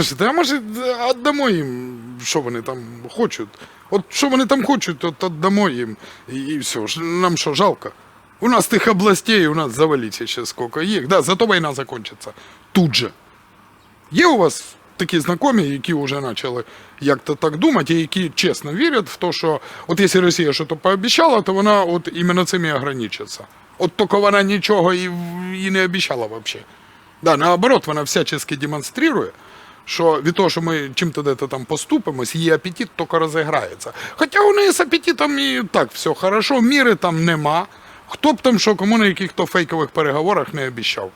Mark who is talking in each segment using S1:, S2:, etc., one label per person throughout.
S1: Слушайте, а може віддамо їм, що вони там хочуть? От що вони там хочуть, от віддамо їм. І, і все. Нам що, жалко? У нас тих областей, у нас завалиться ще скільки їх. Да, зато війна закінчиться. Тут же. Є у вас такі знайомі, які вже почали як-то так думати, і які чесно вірять в те, що от якщо Росія щось пообіцяла, то вона от іменно цим і ограничиться. От тільки вона нічого і, і не обіцяла взагалі. Да, наоборот, вона всячески демонструє, що від того, що ми чим-то де-то там поступимось, її апетит тільки розіграється. Хоча у неї з апетитом і так все хорошо, міри там нема. Хто б там що кому на яких-то фейкових переговорах не обіцяв.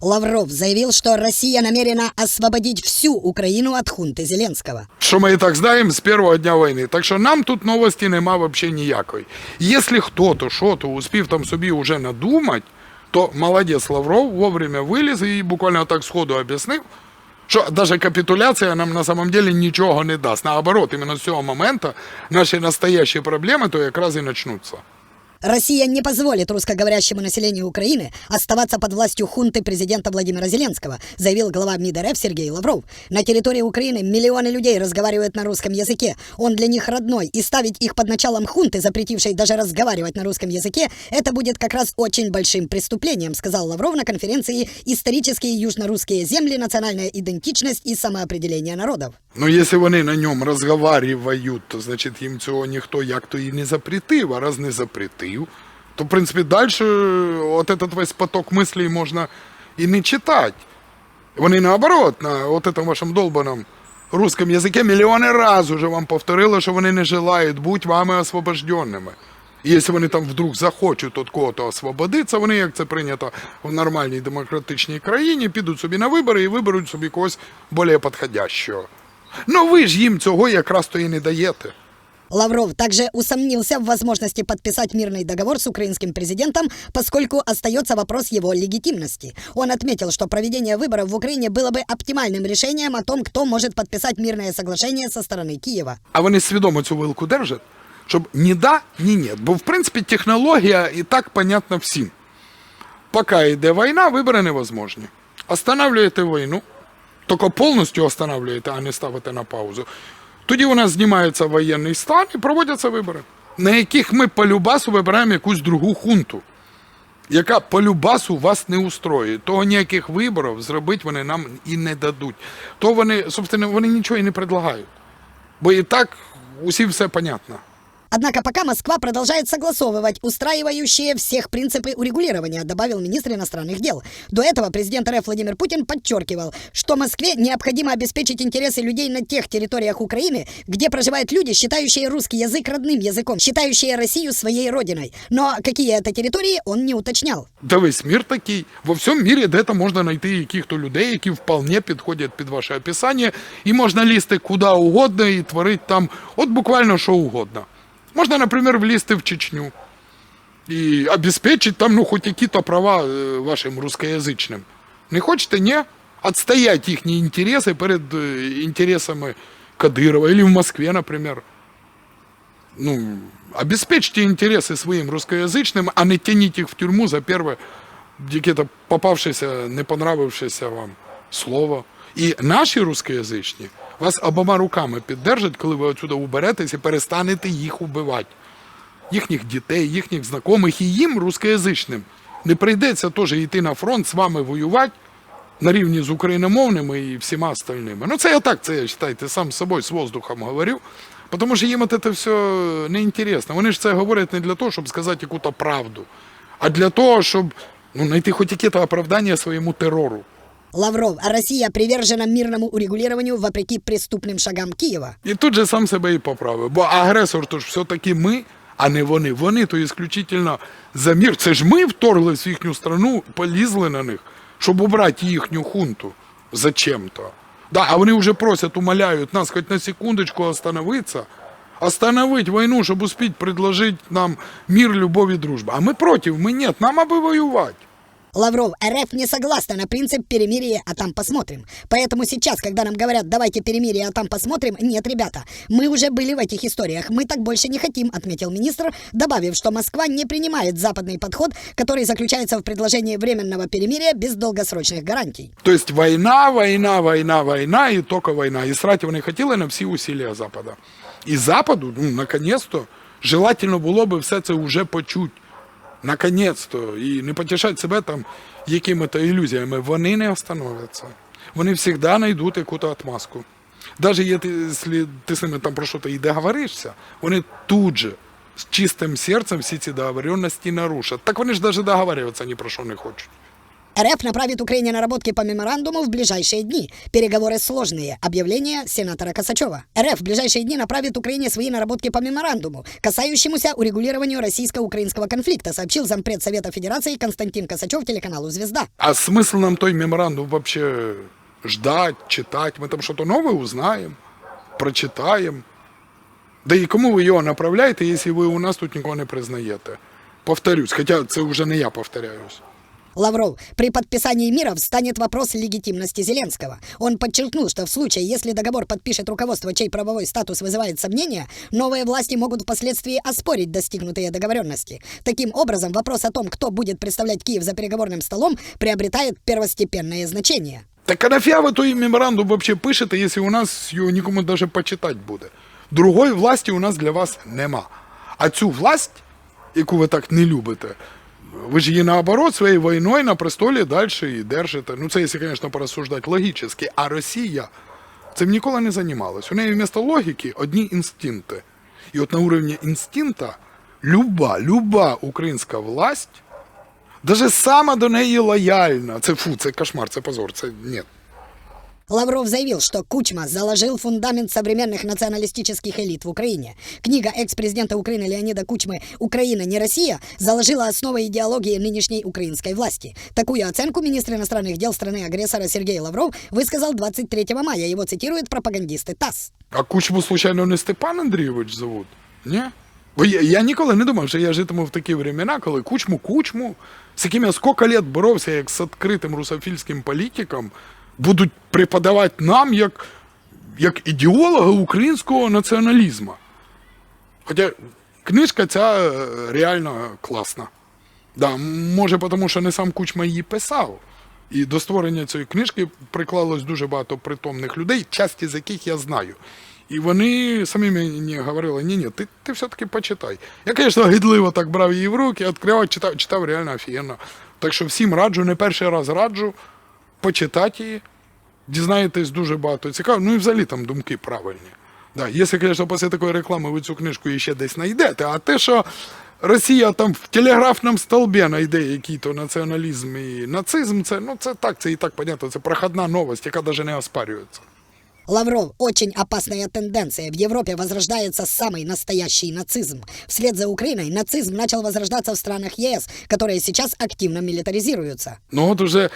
S2: Лавров заявил, что Россия намерена освободить всю Украину от хунты Зеленского.
S1: Що ми і так знаємо з першого дня війни. Так що нам тут новості нема взагалі ніякої. Якщо хто-то що-то успів там собі вже надумати, то молодець Лавров вовремя виліз і буквально так сходу об'яснив, що навіть капітуляція нам на самом деле нічого не дасть. Наоборот, іменно з цього моменту наші настоящі проблеми то якраз і почнуться.
S2: Россия не позволит русскоговорящему населению Украины оставаться под властью хунты президента Владимира Зеленского, заявил глава МИД РФ Сергей Лавров. На территории Украины миллионы людей разговаривают на русском языке. Он для них родной. И ставить их под началом хунты, запретившей даже разговаривать на русском языке, это будет как раз очень большим преступлением, сказал Лавров на конференции «Исторические южно-русские земли. Национальная идентичность и самоопределение народов».
S1: Ну, якщо вони на ньому розговарюють, то значить їм цього ніхто як то і не запретив, а раз не запретив, то в принципі далі от этот весь поток мислей можна і не читати. Вони наоборот, на от этом вашому долбаному русском язикі мільйони раз уже вам повторили, що вони не желають бути вами освобожденними. І якщо вони там вдруг захочуть от кого-то освободитися, вони, як це прийнято в нормальній демократичній країні, підуть собі на вибори і виберуть собі когось більш підходящого. Ну ви ж їм цього якраз то і не даєте.
S2: Лавров также усомнился в возможности подписать мирный договор с украинским президентом, поскольку остается вопрос его легитимности. Он отметил, что проведение выборов в Украине было бы оптимальным решением о том, кто может подписать мирное соглашение со стороны Киева.
S1: А вони свідомо цю вилку держать, щоб ні да, ні ні. Бо в принципі технологія і так понятна всім. Поки йде війна, вибори невозможні. Останавлюєте війну, Тільки повністю останавлюєте, а не ставите на паузу. Тоді у нас знімається воєнний стан і проводяться вибори, на яких ми по любасу вибираємо якусь другу хунту, яка по любасу вас не устроює. Того ніяких виборів зробити вони нам і не дадуть. То вони, собственно, вони нічого і не предлагають. Бо і так усім все понятно.
S2: Однако пока Москва продолжает согласовывать устраивающие всех принципы урегулирования, добавил министр иностранных дел. До этого президент РФ Владимир Путин подчеркивал, что Москве необходимо обеспечить интересы людей на тех территориях Украины, где проживают люди, считающие русский язык родным языком, считающие Россию своей родиной. Но какие это территории, он не уточнял.
S1: Та весь мір такий. Во всьому мірі де-то можна знайти яких-то людей, які вполне підходять під ваше описання, і можна лізти куди угодно і творити там от буквально що угодно. Можна, наприклад, влізти в Чечню і обезпечити там ну, хоч які-то права е, вашим русскоязичним. Не хочете, ні? Отстоять їхні інтереси перед е, інтересами Кадирова, или в Москве, наприклад. ну, обеспечьте интересы своим русскоязычным, а не тяните их в тюрьму за первое какие-то попавшееся, не понравившееся вам слово. І наші русскоязичні вас обома руками піддержать, коли ви отсюда уберетесь і перестанете їх убивати. Їхніх дітей, їхніх знайомих і їм, русскоязичним, не прийдеться теж йти на фронт з вами воювати на рівні з україномовними і всіма остальними. Ну це я так, це я вважайте, сам з собою з воздухом говорю. Тому що їм це все неінтересно. Вони ж це говорять не для того, щоб сказати якусь правду, а для того, щоб ну, знайти хоч якесь оправдання своєму терору.
S2: Лавров, Россия привержена мирному урегулированию вопреки преступным шагам Киева.
S1: І тут же сам себе і поправив. Бо агресор то ж все-таки ми, а не вони. Вони то ісключительно за мір. Це ж ми вторглись в їхню страну, полізли на них, щоб убрати їхню хунту зачем-то. Да, а вони вже просять, умоляють нас хоч на секундочку остановитися, остановить війну, щоб успіть предложити нам мир, любов і дружбу. А ми проти, ми ні, нам аби воювати.
S2: Лавров, РФ не согласна на принцип перемирия, а там посмотрим. Поэтому сейчас, когда нам говорят, давайте перемирие, а там посмотрим, нет, ребята, мы уже были в этих историях, мы так больше не хотим, отметил министр, добавив, что Москва не принимает западный подход, который заключается в предложении временного перемирия без долгосрочных гарантий.
S1: То есть війна, війна, війна, війна і тільки війна. І срати вони хотіли на всі усилля Запада. І Западу, ну, наконець-то, желательно було би все це вже почути. Наконець-то. І не потішать себе там якими-то ілюзіями. Вони не остановляться. Вони завжди знайдуть якусь отмазку. Навіть якщо ти з ними там про щось і договоришся, вони тут же з чистим серцем всі ці договоренності нарушать. Так вони ж навіть договорюватися ні про що не хочуть.
S2: РФ направит Украине наработки по меморандуму в ближайшие дни. Переговоры сложные. Объявление сенатора Косачева. РФ в ближайшие дни направит Украине свои наработки по меморандуму, касающемуся урегулированию российско-украинского конфликта, сообщил зампред Совета Федерации Константин Косачев телеканалу «Звезда».
S1: А смысл нам той меморандум вообще ждать, читать? Мы там что-то новое узнаем, прочитаем. Да и кому ви його направляєте, якщо ви у нас тут нікого не признаєте? Повторюсь, хоча це вже не я повторяюсь.
S2: Лавров, при подписании мира встанет вопрос легитимности Зеленского. Он подчеркнул, что в случае, если договор подпишет руководство, чей правовой статус вызывает сомнения, новые власти могут впоследствии оспорить достигнутые договоренности. Таким образом, вопрос о том, кто будет представлять Киев за переговорным столом, приобретает первостепенное значение.
S1: Так а нафіга ви той меморандум вообще пишете, якщо у нас його нікому даже почитати буде? Другої власті у нас для вас нема. А цю власть, яку ви так не любите, ви ж її наоборот своєю війною на престолі далі и держите. Ну це, якщо, звісно, порассуждать логічно. А Росія цим ніколи не займалась. У неї вместо логіки одні інстинкти. І от на уровні інстинкта люба, люба українська власть Даже сама до неї лояльна. Це фу, це кошмар, це позор, це ні.
S2: Лавров заявил, что Кучма заложил фундамент современных националистических элит в Украине. Книга экс-президента Украины Леонида Кучмы «Украина не Россия» заложила основы идеологии нынешней украинской власти. Такую оценку министр иностранных дел страны-агрессора Сергей Лавров высказал 23 мая. Его цитируют пропагандисты ТАСС.
S1: А кучму, случайно, не Степан Андрійович зовут? Ні? Бо я, я ніколи не думав, що я житиму в такі времена, коли кучму, кучму, з яким я скільки лет боровся як з відкритим русофільським політиком, будуть преподавати нам як, як ідеолога українського націоналізму. Хоча книжка ця е, реально класна. Да, може, тому що не сам Кучма її писав. І до створення цієї книжки приклалось дуже багато притомних людей, часті з яких я знаю. І вони самі мені говорили, ні, ні, ти, ти все-таки почитай. Я, звісно, гидливо так брав її в руки, відкривав, читав, читав реально офігенно. Так що всім раджу, не перший раз раджу почитати її, дізнаєтесь дуже багато цікаво. Ну і взагалі там думки правильні. Да, якщо, звісно, після такої реклами ви цю книжку ще десь знайдете, а те, що Росія там в телеграфному столбі знайде який-то націоналізм і нацизм, це, ну, це так, це і так понятно, це проходна новость, яка навіть не оспарюється.
S2: Лавров, очень опасная тенденция. В Европе возрождается самый настоящий нацизм. Вслед за Украиной нацизм начал возрождаться в странах ЕС, которые сейчас активно милитаризируются.
S1: Ну от уже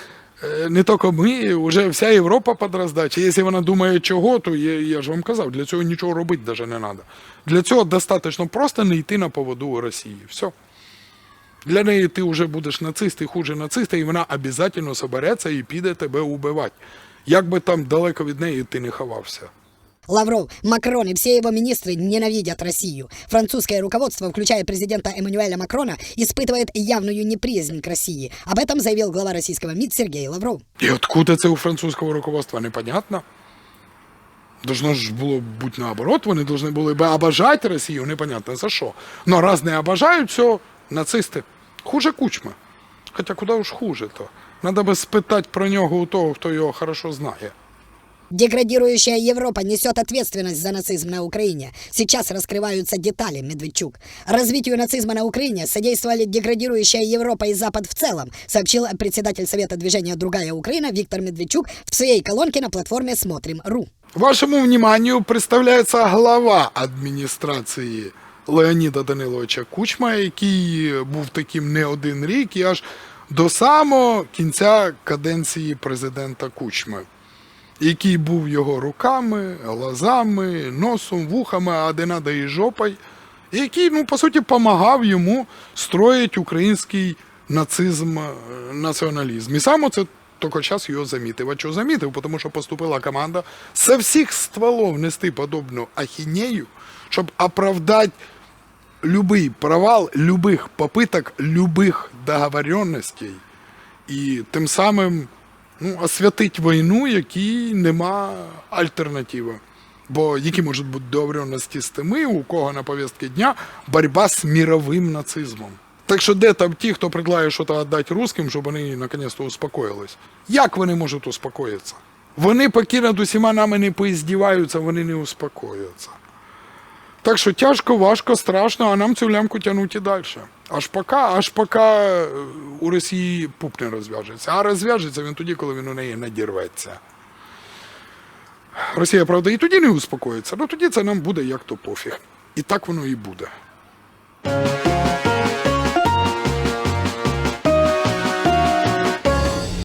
S1: не тільки ми, вже вся Європа під роздачу. Якщо вона думає чого, то я, я ж вам казав, для цього нічого робити навіть не треба. Для цього достатньо просто не йти на поводу Росії. Все. Для неї ти вже будеш нацист і хуже нациста, і вона обов'язково собереться і піде тебе убивати. Як би там далеко від неї ти не ховався.
S2: Лавров, Макрон и все его министры ненавидят Россию. Французское руководство, включая президента Эммануэля Макрона, испытывает явную неприязнь к России. Об этом заявил глава российского МИД Сергей Лавров.
S1: І откуда це у французького руководства, непонятно. Должно ж було бути наоборот, вони повинні були би обожати Росію, непонятно за що. Но раз не обожають, все, нацисти. Хуже кучми. Хоча куди уж хуже то. Надо би спитати про нього у того, хто його хорошо знає.
S2: Деградирующая Европа несет ответственность за нацизм на Украине. Сейчас раскрываются детали, Медведчук. Развитию нацизма на Украине содействовали деградирующая Европа и Запад в целом, сообщил председатель Совета движения «Другая Украина» Виктор Медведчук в своей колонке на платформе «Смотрим.ру».
S1: Вашому вниманию представляється глава адміністрації Леоніда Даниловича Кучма, який був таким не один рік і аж до самого кінця каденції президента Кучми, який був його руками, глазами, носом, вухами, а де надо і жопою, який, ну, по суті, допомагав йому строїти український нацизм, е, націоналізм. І саме це тільки час його замітив. А чого замітив? Тому що поступила команда со всіх стволов нести подобну ахінею, щоб оправдати любий провал любих попиток, любих договоренностей і тим самим ну, освятить війну, якій нема альтернативи. Бо які можуть бути договоренності з тими, у кого на повістці дня боротьба з міровим нацизмом. Так що де там ті, хто предлагає щось віддати русским, щоб вони наконець-то успокоїлись? Як вони можуть успокоїтися? Вони поки над усіма нами не поіздіваються, вони не успокояться. Так що тяжко, важко, страшно, а нам цю лямку тягнуть і далі. Аж поки, аж поки е, у Росії пуп не розв'яжеться. А розв'яжеться він тоді, коли він у неї надірветься. Росія, правда, і тоді не успокоїться, але тоді це нам буде як то пофіг. І так воно і буде.